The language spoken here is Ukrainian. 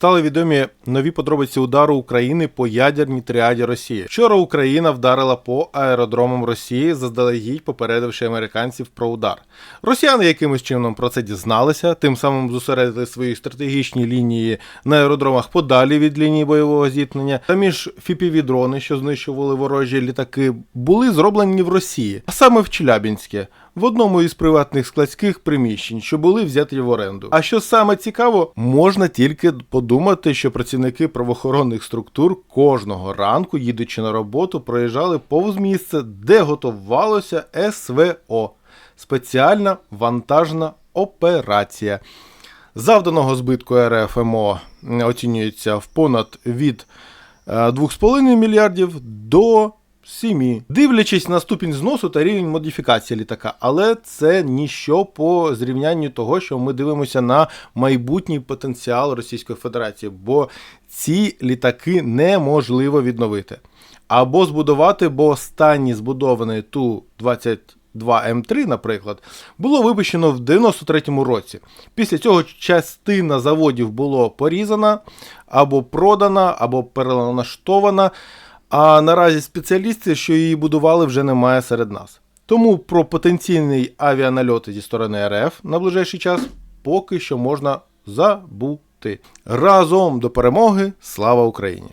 Стали відомі нові подробиці удару України по ядерній тріаді Росії. Вчора Україна вдарила по аеродромам Росії, заздалегідь попередивши американців про удар. Росіяни якимось чином про це дізналися, тим самим зосередили свої стратегічні лінії на аеродромах подалі від лінії бойового зіткнення. Та між фіпіві-дрони, що знищували ворожі літаки, були зроблені в Росії, а саме в Челябінське. В одному із приватних складських приміщень, що були взяті в оренду. А що саме цікаво, можна тільки подумати, що працівники правоохоронних структур кожного ранку, їдучи на роботу, проїжджали повз місце, де готувалося СВО спеціальна вантажна операція. Завданого збитку РФМО оцінюється в понад від е, 2,5 мільярдів до 7. Дивлячись на ступінь зносу та рівень модифікації літака, але це ніщо по зрівнянню того, що ми дивимося на майбутній потенціал Російської Федерації, бо ці літаки неможливо відновити. Або збудувати, бо останній збудований Ту-22 М3, наприклад, було випущено в 93-му році. Після цього частина заводів було порізана, або продана, або перелаштована. А наразі спеціалістів, що її будували, вже немає серед нас. Тому про потенційний авіанальоти зі сторони РФ на ближайший час поки що можна забути. Разом до перемоги! Слава Україні!